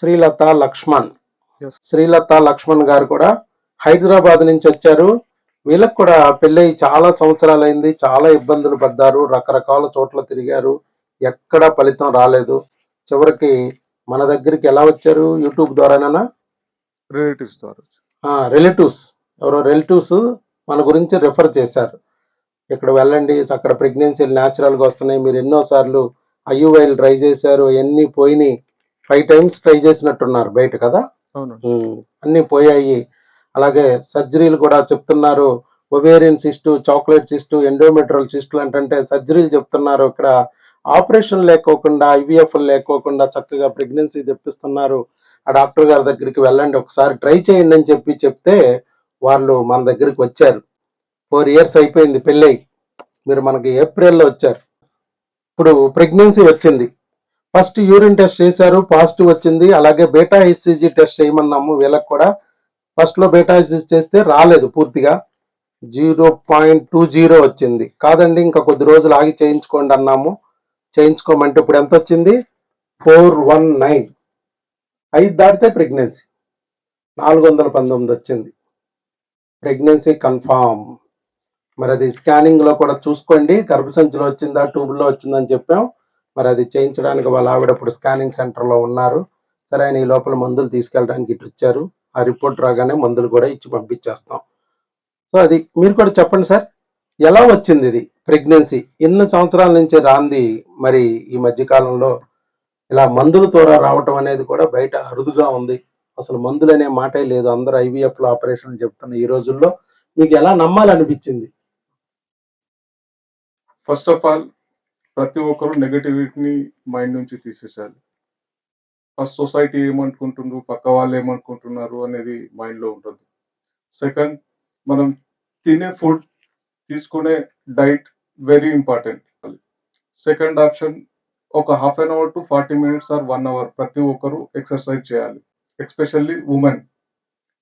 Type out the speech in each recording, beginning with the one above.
శ్రీలత లక్ష్మణ్. శ్రీలత లక్ష్మణ్ గారు కూడా హైదరాబాద్ నుంచి వచ్చారు. వీళ్ళకి కూడా పెళ్ళై చాలా సంవత్సరాలు అయింది చాలా ఇబ్బందులు పడ్డారు. రకరకాల చోట్ల తిరిగారు. ఎక్కడా ఫలితం రాలేదు. చివరికి మన దగ్గరికి ఎలా వచ్చారు? యూట్యూబ్ ద్వారానేనా? రిలేటివ్స్ ద్వారా రిలేటివ్స్ ఎవరో రిలేటివ్స్ మన గురించి రెఫర్ చేశారు. ఇక్కడ వెళ్ళండి. అక్కడ ప్రెగ్నెన్సీలు న్యాచురల్గా వస్తున్నాయి. మీరు ఎన్నోసార్లు ఐయువైలు ట్రై చేశారు. ఎన్ని పోయినాయి. ఫైవ్ టైమ్స్ ట్రై చేసినట్టున్నారు బయట కదా? అన్ని పోయాయి. అలాగే సర్జరీలు కూడా చెప్తున్నారు. Ovarian cyst chocolate cyst endometrial సిస్టులు అంటే సర్జరీలు చెప్తున్నారు. ఇక్కడ ఆపరేషన్ లేకోకుండా ఐవీఎఫ్ లేకోకుండా చక్కగా ప్రెగ్నెన్సీ తెప్పిస్తున్నారు. ఆ డాక్టర్ గారి దగ్గరికి వెళ్ళండి. ఒకసారి ట్రై చేయండి అని చెప్పి చెప్తే వాళ్ళు మన దగ్గరికి వచ్చారు. ఫోర్ ఇయర్స్ అయిపోయింది పెళ్ళై. మీరు మనకి ఏప్రిల్లో వచ్చారు. ఇప్పుడు ప్రెగ్నెన్సీ వచ్చింది. ఫస్ట్ యూరిన్ టెస్ట్ చేశారు పాజిటివ్ వచ్చింది. అలాగే బేటా హెచ్సిజీ టెస్ట్ చేయమన్నాము. వీళ్ళకి కూడా ఫస్ట్లో బేటా హెచ్సిజీ చేస్తే రాలేదు పూర్తిగా. జీరో పాయింట్ టూ జీరో వచ్చింది. కాదండి ఇంకా కొద్ది రోజులు ఆగి చేయించుకోండి అన్నాము. చేయించుకోమంటే ఇప్పుడు ఎంత వచ్చింది? Four one nine. ఐదు దాటితే ప్రెగ్నెన్సీ. నాలుగు వందల పంతొమ్మిది వచ్చింది. Pregnancy confirm. మరి అది స్కానింగ్లో కూడా చూసుకోండి. గర్భసంచిలో వచ్చిందా ట్యూబ్లో వచ్చిందని చెప్పాం. మరి అది చేయించడానికి వాళ్ళ ఆవిడ ఇప్పుడు స్కానింగ్ సెంటర్లో ఉన్నారు. సరే ఆయన ఈ లోపల మందులు తీసుకెళ్ళడానికి ఇటు వచ్చారు. ఆ రిపోర్ట్ రాగానే మందులు కూడా ఇచ్చి పంపించేస్తాం. సో అది మీరు కూడా చెప్పండి సార్. ఎలా వచ్చింది ఇది ప్రెగ్నెన్సీ? ఎన్ని సంవత్సరాల నుంచి రాంది మరి ఈ మధ్యకాలంలో? ఇలా మందుల ద్వారా రావటం అనేది కూడా బయట అరుదుగా ఉంది. అసలు మందులు అనే మాటే లేదు. అందరూ ఐవీఎఫ్లో ఆపరేషన్ చెప్తున్న ఈ రోజుల్లో. మీకు ఎలా నమ్మాలనిపించింది? ఫస్ట్ ఆఫ్ ఆల్ ప్రతి ఒక్కరు నెగటివిటీని మైండ్ నుంచి తీసేసాలి ఫస్ట్ సొసైటీ ఏమనుకుంటుండ్రు పక్క వాళ్ళు ఏమనుకుంటున్నారు అనేది మైండ్లో ఉంటుంది. సెకండ్ మనం తినే ఫుడ్ తీసుకునే diet very important. Second option ఒక half an hour to forty minutes or one hour ప్రతి ఒక్కరు ఎక్సర్సైజ్ చేయాలి. Especially women.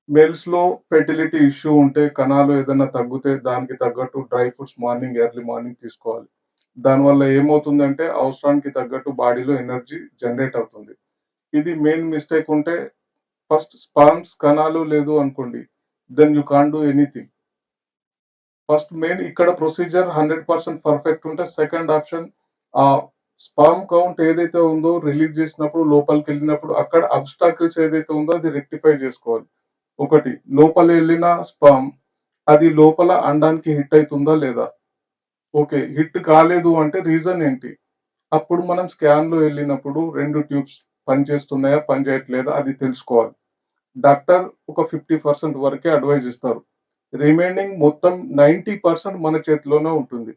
మేల్స్లో ఫెర్టిలిటీ ఇష్యూ ఉంటే కణాలు ఏదైనా తగ్గితే దానికి తగ్గట్టు dry fruits morning early morning తీసుకోవాలి. దానివల్ల ఏమవుతుందంటే అవసరానికి తగ్గట్టు బాడీలో ఎనర్జీ జనరేట్ అవుతుంది. ఇది మెయిన్ మిస్టేక్ ఉంటే ఫస్ట్ స్పామ్స్ కణాలు లేదు అనుకోండి then you can do anything. First main ఇక్కడ ప్రొసీజర్ హండ్రెడ్ పర్సెంట్ పర్ఫెక్ట్ ఉంటే సెకండ్ ఆప్షన్ ఆ స్పామ్ కౌంట్ ఏదైతే ఉందో రిలీజ్ చేసినప్పుడు లోపలికి వెళ్ళినప్పుడు అక్కడ అబ్స్టాకిల్స్ ఏదైతే ఉందో అది రెక్టిఫై చేసుకోవాలి. ఒకటి లోపల వెళ్ళిన స్పామ్ అది లోపల అండానికి హిట్ అవుతుందా లేదా? ఓకే హిట్ కాలేదు అంటే రీజన్ ఏంటి? అప్పుడు మనం స్కాన్లో వెళ్ళినప్పుడు రెండు ట్యూబ్స్ పనిచేస్తున్నాయా పనిచేయట్లేదా అది తెలుసుకోవాలి. డాక్టర్ ఒక ఫిఫ్టీ పర్సెంట్ వరకే అడ్వైజ్ ఇస్తారు. రిమైనింగ్ మొత్తం నైంటీ పర్సెంట్ మన చేతిలోనే ఉంటుంది.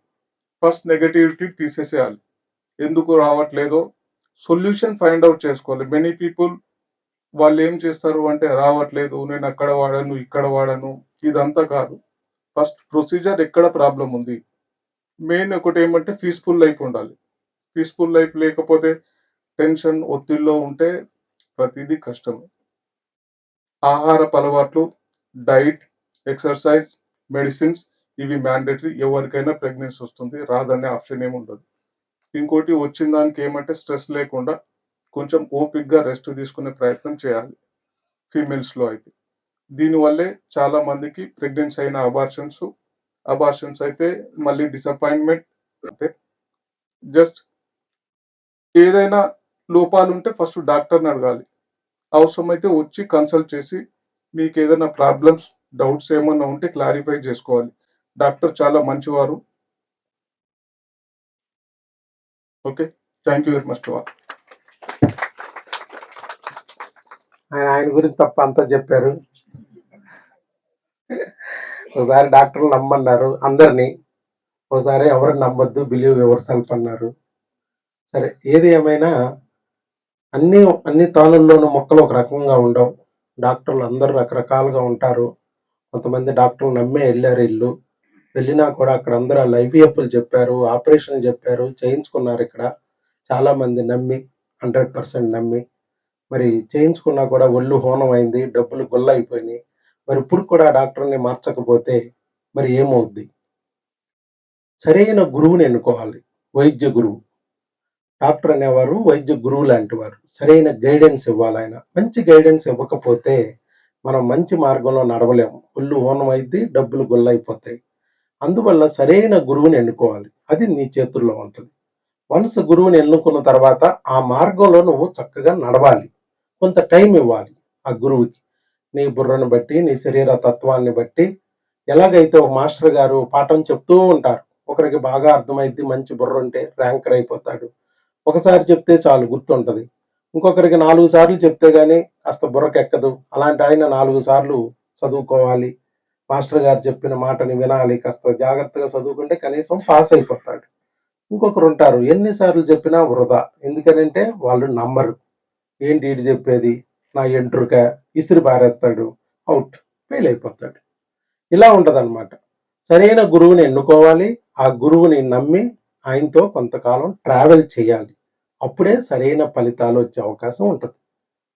ఫస్ట్ నెగటివిటీ తీసేసేయాలి. ఎందుకు రావట్లేదో సొల్యూషన్ ఫైండ్ అవుట్ చేసుకోవాలి. మెనీ పీపుల్ వాళ్ళు ఏం చేస్తారు అంటే రావట్లేదు నేను అక్కడ వాడాను ఇక్కడ వాడాను ఇదంతా కాదు. ఫస్ట్ ప్రొసీజర్ ఎక్కడ ప్రాబ్లం ఉంది? మెయిన్ ఒకటి ఏమంటే పీస్ఫుల్ లైఫ్ ఉండాలి. పీస్ఫుల్ లైఫ్ లేకపోతే టెన్షన్ ఒత్తిడిలో ఉంటే ప్రతిదీ కష్టమే. ఆహారపు అలవాట్లు డైట్ ఎక్సర్సైజ్ మెడిసిన్స్ ఇవి మ్యాండేటరీ. ఎవరికైనా ప్రెగ్నెన్సీ వస్తుంది రాదనే ఆప్షన్ ఏమి ఉండదు. ఇంకోటి వచ్చిన దానికి ఏమంటే స్ట్రెస్ లేకుండా కొంచెం ఓపిక్గా రెస్ట్ తీసుకునే ప్రయత్నం చేయాలి. ఫీమేల్స్లో అయితే. దీనివల్లే చాలా మందికి ప్రెగ్నెన్సీ అయిన అబార్షన్స్ అబార్షన్స్ అయితే మళ్ళీ డిసప్పాయింట్మెంట్ అంటే జస్ట్ ఏదైనా లోపాలు ఉంటే ఫస్ట్ డాక్టర్ని అడగాలి. అవసరమైతే వచ్చి కన్సల్ట్ చేసి మీకు ఏదైనా ప్రాబ్లమ్స్ డౌట్స్ ఏమన్నా ఉంటే క్లారిఫై చేసుకోవాలి. డాక్టర్ చాలా మంచివారు. Okay thank you very much to all ఆయన ఆయన గురించి తప్ప అంతా చెప్పారు. ఒకసారి డాక్టర్లు నమ్మన్నారు అందరినీ. ఒకసారి ఎవరు నమ్మొద్దు బిలీవ్ ఎవర్ సెల్ఫ్ అన్నారు. సరే ఏది ఏమైనా అన్ని అన్ని తాళుల్లోనూ మొక్కలు ఒక రకంగా ఉండవు. డాక్టర్లు అందరూ రకరకాలుగా ఉంటారు. కొంతమంది డాక్టర్లు నమ్మే వెళ్ళారు ఇల్లు. వెళ్ళినా కూడా అక్కడ అందరూ ఐవీఎఫ్లు చెప్పారు ఆపరేషన్ చెప్పారు చేయించుకున్నారు ఇక్కడ. చాలా మంది నమ్మి హండ్రెడ్ పర్సెంట్ నమ్మి. మరి చేయించుకున్నా కూడా ఒళ్ళు హోనం అయింది డబ్బులు గొల్ల అయిపోయినాయి. మరి ఇప్పుడు కూడా డాక్టర్ని మార్చకపోతే మరి ఏమవుద్ది? సరైన గురువుని ఎన్నుకోవాలి. వైద్య గురువు. డాక్టర్ అనేవారు వైద్య గురువు లాంటి వారు. సరైన గైడెన్స్ ఇవ్వాలి ఆయన. మంచి గైడెన్స్ ఇవ్వకపోతే మనం మంచి మార్గంలో నడవలేము. ఒళ్ళు ఓనం అయితే డబ్బులు గుల్లైపోతాయి. అందువల్ల సరైన గురువుని ఎన్నుకోవాలి. అది నీ చేతుల్లో ఉంటుంది. వన్స్ గురువుని ఎన్నుకున్న తర్వాత ఆ మార్గంలో నువ్వు చక్కగా నడవాలి. కొంత టైం ఇవ్వాలి ఆ గురువుకి. నీ బుర్రను బట్టి నీ శరీర తత్వాన్ని బట్టి ఎలాగైతే ఒక మాస్టర్ గారు పాఠం చెప్తూ ఉంటారు ఒకరికి బాగా అర్థమైద్ది మంచి బుర్ర ఉంటే ర్యాంకర్ అయిపోతాడు. ఒకసారి చెప్తే చాలు గుర్తుంటుంది. ఇంకొకరికి నాలుగు సార్లు చెప్తే కానీ కాస్త బుర్రకెక్కదు. అలాంటి ఆయన నాలుగు సార్లు చదువుకోవాలి. మాస్టర్ గారు చెప్పిన మాటని వినాలి. కాస్త జాగ్రత్తగా చదువుకుంటే కనీసం పాస్ అయిపోతాడు. ఇంకొకరు ఉంటారు. ఎన్నిసార్లు చెప్పినా వృధా. ఎందుకనంటే వాళ్ళు నమ్మరు. ఏంటి ఇటు చెప్పేది? నా ఎంట్రుక ఇసిరి పారేస్తాడు అవుట్ ఫెయిల్ అయిపోతాడు. ఇలా ఉండదన్నమాట సరైన గురువుని ఎన్నుకోవాలి ఆ గురువుని నమ్మి ఆయనతో కొంతకాలం ట్రావెల్ చేయాలి. అప్పుడే సరైన ఫలితాలు వచ్చే అవకాశం ఉంటుంది.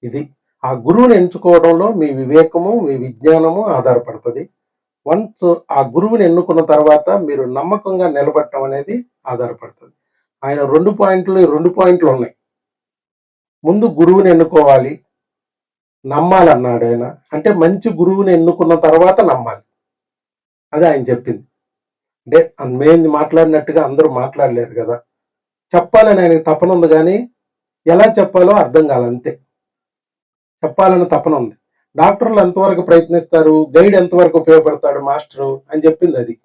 ఇది ఆ గురువుని ఎంచుకోవడంలో మీ వివేకము మీ విజ్ఞానము ఆధారపడుతుంది. వన్స్ ఆ గురువుని ఎన్నుకున్న తర్వాత మీరు నమ్మకంగా నిలబడటం అనేది ఆధారపడుతుంది. ఆయన రెండు పాయింట్లు రెండు పాయింట్లు ఉన్నాయి. ముందు గురువుని ఎన్నుకోవాలి నమ్మాలన్నాడు ఆయన. అంటే మంచి గురువుని ఎన్నుకున్న తర్వాత నమ్మాలి. అది ఆయన చెప్పింది. అంటే మేము మాట్లాడినట్టుగా అందరూ మాట్లాడలేరు కదా. చెప్పాలని ఆయనకి తపన ఉంది కానీ ఎలా చెప్పాలో అర్థం కాలంతే చెప్పాలని తపన ఉంది. డాక్టర్లు ఎంతవరకు ప్రయత్నిస్తారు? గైడ్ ఎంతవరకు ఉపయోగపడతాడు మాస్టరు? అని చెప్పింది అది.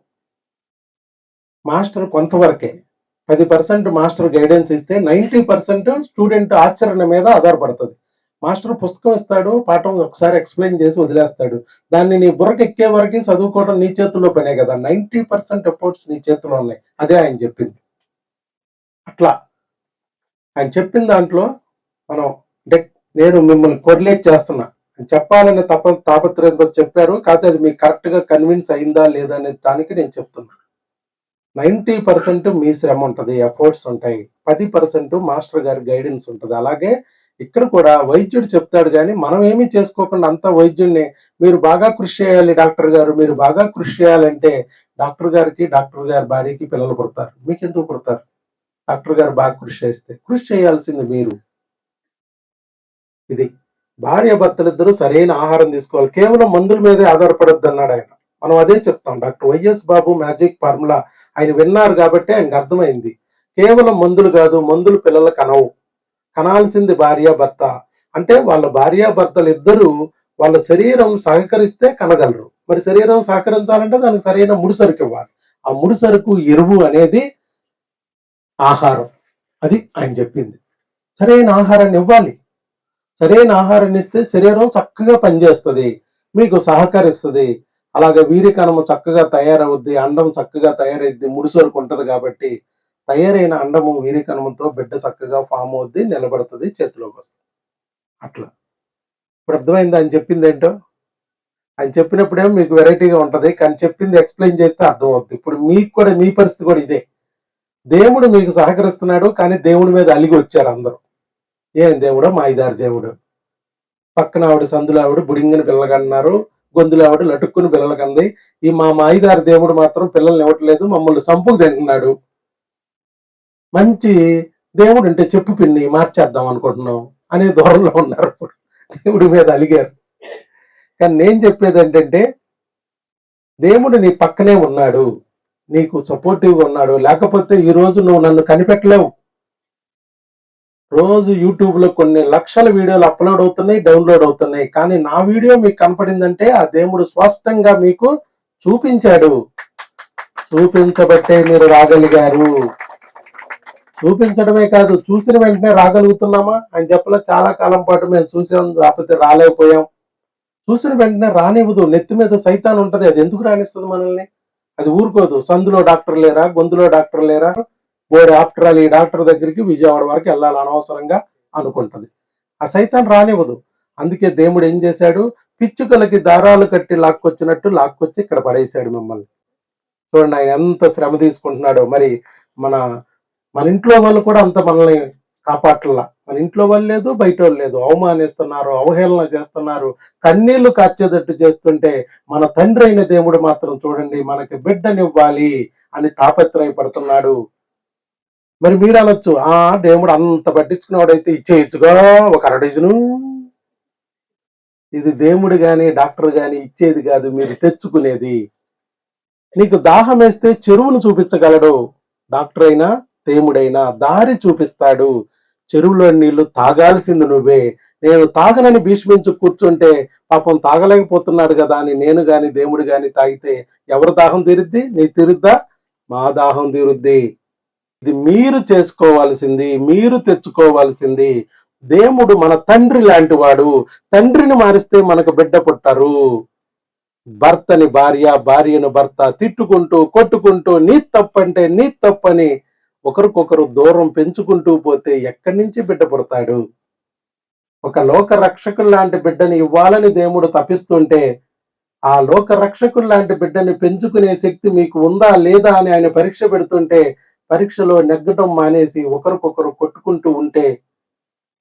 మాస్టర్ కొంతవరకే. పది పర్సెంట్ మాస్టర్ గైడెన్స్ ఇస్తే నైంటీ పర్సెంట్ స్టూడెంట్ ఆచరణ మీద ఆధారపడుతుంది. మాస్టర్ పుస్తకం ఇస్తాడు పాఠం ఒకసారి ఎక్స్ప్లెయిన్ చేసి వదిలేస్తాడు. దాన్ని నీ బుర్రకి ఎక్కే వరకు చదువుకోవడం నీ చేతుల్లో పనే కదా. నైంటీ పర్సెంట్ ఎఫర్ట్స్ నీ చేతిలో ఉన్నాయి. అదే ఆయన చెప్పింది. అట్లా. ఆయన చెప్పిన దాంట్లో మనం అంటే నేను మిమ్మల్ని కొరిలేట్ చేస్తున్నా. చెప్పాలనే తప తాపత్రయంతో చెప్పారు కాకపోతే అది మీకు కరెక్ట్గా కన్విన్స్ అయిందా లేదా అనే దానికి నేను చెప్తున్నా. నైంటీ పర్సెంట్ మీ శ్రమ ఉంటుంది ఎఫర్ట్స్ ఉంటాయి. పది పర్సెంట్ మాస్టర్ గారి గైడెన్స్ ఉంటుంది. అలాగే ఇక్కడ కూడా వైద్యుడు చెప్తాడు కానీ మనం ఏమీ చేసుకోకుండా అంతా వైద్యుడిని మీరు బాగా కృషి చేయాలి డాక్టర్ గారు మీరు బాగా కృషి చేయాలంటే డాక్టర్ గారికి డాక్టర్ గారి భార్యకి పిల్లలు పుడతారు. మీకు ఎందుకు పుడతారు? డాక్టర్ గారు బాగా కృషి చేస్తే. కృషి చేయాల్సింది మీరు. ఇది భార్య భర్తలిద్దరూ సరైన ఆహారం తీసుకోవాలి. కేవలం మందుల మీదే ఆధారపడద్దు అన్నాడు ఆయన. మనం అదే చెప్తాం. Doctor Y S Babu magic formula ఆయన విన్నారు కాబట్టి ఆయనకు అర్థమైంది. కేవలం మందులు కాదు మందులు పిల్లలకు కనవు కనాల్సింది భార్య భర్త అంటే వాళ్ళ భార్య భర్తలు వాళ్ళ శరీరం సహకరిస్తే కనగలరు. మరి శరీరం సహకరించాలంటే దానికి సరైన ముడిసరుకు ఇవ్వాలి. ఆ ముడిసరుకు ఎరువు అనేది ఆహారం. అది ఆయన చెప్పింది. సరైన ఆహారాన్ని ఇవ్వాలి. సరైన ఆహారాన్ని ఇస్తే శరీరం చక్కగా పనిచేస్తుంది. మీకు సహకరిస్తుంది. అలాగే వీరికణము చక్కగా తయారవుద్ది అండం చక్కగా తయారైద్ది ముడిసరుకు ఉంటుంది కాబట్టి తయారైన అండము వీర్యకణముతో బిడ్డ చక్కగా ఫామ్ అవుద్ది నిలబడుతుంది చేతిలోకి వస్తుంది. అట్లా. ఇప్పుడు అర్థమైంది? ఆయన చెప్పింది ఏంటో ఆయన చెప్పినప్పుడేమో మీకు వెరైటీగా ఉంటది కానీ చెప్పింది ఎక్స్ప్లెయిన్ చేస్తే అర్థం అవుద్ది ఇప్పుడు మీకు కూడా మీ పరిస్థితి కూడా ఇదే. దేవుడు మీకు సహకరిస్తున్నాడు కానీ దేవుడి మీద అలిగి వచ్చారు అందరూ. ఏం దేవుడు? మాయిదారి దేవుడు. పక్కన ఆవిడ సందులావిడ ఆవిడ బుడింగని పిల్లగన్నారు గొంతులో ఆవిడ లటుక్కుని పిల్లలకంది ఈ మా మాయిదారి దేవుడు మాత్రం పిల్లల్ని ఇవ్వట్లేదు మమ్మల్ని సంపుకు తింటున్నాడు. మంచి దేవుడు అంటే చెప్పు పిన్ని మార్చేద్దాం అనుకుంటున్నాం అనే ధోరణిలో ఉన్నారు ఇప్పుడు. దేవుడి మీద అలిగారు. కానీ నేను చెప్పేది ఏంటంటే దేవుడు నీ పక్కనే ఉన్నాడు నీకు సపోర్టివ్గా ఉన్నాడు లేకపోతే ఈ రోజు నువ్వు నన్ను కనిపెట్టలేవు. రోజు యూట్యూబ్లో కొన్ని లక్షల వీడియోలు అప్లోడ్ అవుతున్నాయి డౌన్లోడ్ అవుతున్నాయి. కానీ నా వీడియో మీకు కనపడిందంటే ఆ దేవుడు స్పష్టంగా మీకు చూపించాడు. చూపించబట్టే మీరు రాగలిగారు. చూపించడమే కాదు చూసిన వెంటనే రాగలుగుతున్నామా అని చెప్పలే చాలా కాలం పాటు మేము చూసాం కాకపోతే రాలేకపోయాం. చూసిన వెంటనే రానివ్వదు నెత్తి మీద సైతాన్ ఉంటది అది ఎందుకు రానిస్తుంది మనల్ని? అది ఊరుకోదు. సందులో డాక్టర్ లేరా? గొంతులో డాక్టర్ లేరా? వేరే ఆఫ్టర్ ఈ డాక్టర్ దగ్గరికి విజయవాడ వరకు వెళ్ళాలి అనవసరంగా అనుకుంటది. ఆ సైతాన్ రానివ్వదు. అందుకే దేవుడు ఏం చేశాడు? పిచ్చుకలకి దారాలు కట్టి లాక్కొచ్చినట్టు లాక్కొచ్చి ఇక్కడ పడేశాడు మిమ్మల్ని. చూడండి ఆయన ఎంత శ్రమ తీసుకుంటున్నాడో. మరి మన మన ఇంట్లో వాళ్ళు కూడా అంత మనల్ని కాపాట్లా మన ఇంట్లో వాళ్ళు లేదు బయట వాళ్ళు లేదు. అవమానిస్తున్నారు అవహేళన చేస్తున్నారు. కన్నీళ్ళు కార్చేటట్టు చేస్తుంటే మన తండ్రి అయిన దేవుడు మాత్రం చూడండి మనకి బిడ్డనివ్వాలి అని తాపత్రయపడుతున్నాడు. మరి మీరు అనొచ్చు ఆ దేవుడు అంత పట్టించుకున్నవాడైతే ఇచ్చేయచ్చుగా ఒక అరడజను ఇది దేవుడు గాని డాక్టర్ గాని ఇచ్చేది కాదు మీరు తెచ్చుకునేది. నీకు దాహం వేస్తే చెరువును చూపించగలడు డాక్టర్ అయినా దేవుడైనా దారి చూపిస్తాడు. చెరువులో నీళ్ళు తాగాల్సింది నువ్వే. నేను తాగనని భీష్మించు కూర్చుంటే పాపం తాగలేకపోతున్నాడు కదా అని నేను గాని దేవుడు గాని తాగితే ఎవరు దాహం తీరుద్ది? నీ తీరుద్దా? మా దాహం తీరుద్ది. ఇది మీరు చేసుకోవాల్సింది మీరు తెచ్చుకోవాల్సింది. దేవుడు మన తండ్రి లాంటి వాడు తండ్రిని మారిస్తే మనకు బిడ్డ పుట్టరు. భర్తని భార్య భార్యను భర్త తిట్టుకుంటూ కొట్టుకుంటూ నీ తప్పంటే నీ తప్పని ఒకరికొకరు దూరం పెంచుకుంటూ పోతే ఎక్కడి నుంచి బిడ్డ పుడతాడు? ఒక లోక రక్షకుడు లాంటి బిడ్డని ఇవ్వాలని దేవుడు తప్పిస్తుంటే ఆ లోక రక్షకుడు లాంటి బిడ్డని పెంచుకునే శక్తి మీకు ఉందా లేదా అని ఆయన పరీక్ష పెడుతుంటే పరీక్షలో నెగ్గటం మానేసి ఒకరికొకరు కొట్టుకుంటూ ఉంటే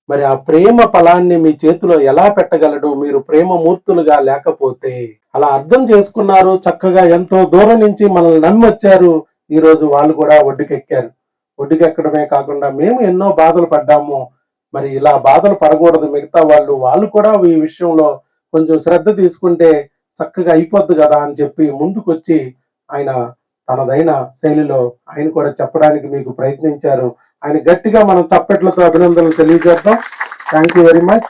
మరి ఆ ప్రేమ ఫలాన్ని మీ చేతిలో ఎలా పెట్టగలడు? మీరు ప్రేమ మూర్తులుగా లేకపోతే. అలా అర్థం చేసుకున్నారు చక్కగా ఎంతో దూరం నుంచి మనల్ని నమ్మొచ్చారు. ఈరోజు వాళ్ళు కూడా ఒడ్డుకెక్కారు. ఒడ్డుకెక్కడమే కాకుండా మేము ఎన్నో బాధలు పడ్డాము. మరి ఇలా బాధలు పడకూడదు. మిగతా వాళ్ళు వాళ్ళు కూడా ఈ విషయంలో కొంచెం శ్రద్ధ తీసుకుంటే చక్కగా అయిపోద్ది కదా అని చెప్పి ముందుకొచ్చి ఆయన తనదైన శైలిలో ఆయన కూడా చెప్పడానికి మీకు ప్రయత్నించారు. ఆయన గట్టిగా మనం చప్పట్లతో అభినందనలు తెలియజేద్దాం. Thank you very much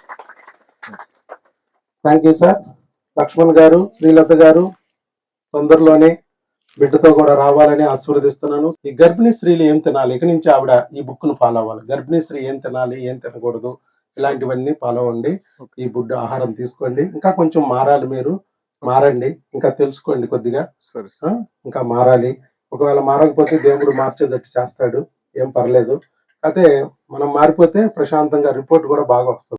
thank you sir Laxman garu Srilatha garu తొందరలోనే బిడ్డతో కూడా రావాలని ఆశీర్వదిస్తున్నాను. ఈ గర్భిణీ స్త్రీలు ఏం తినాలి? ఇక నుంచి ఆవిడ ఈ బుక్ను ఫాలో అవ్వాలి గర్భిణీ స్త్రీ ఏం తినాలి? ఏం తినకూడదు? ఇలాంటివన్నీ ఫాలో అవ్వండి ఈ బుడ్ ఆహారం తీసుకోండి. ఇంకా కొంచెం మారాలి మీరు. మారండి. ఇంకా తెలుసుకోండి కొద్దిగా. సరే? ఇంకా మారాలి. ఒకవేళ మారకపోతే దేవుడు మార్చేటట్టు చేస్తాడు. ఏం పర్లేదు. అయితే మనం మారిపోతే ప్రశాంతంగా రిపోర్ట్ కూడా బాగా వస్తుంది.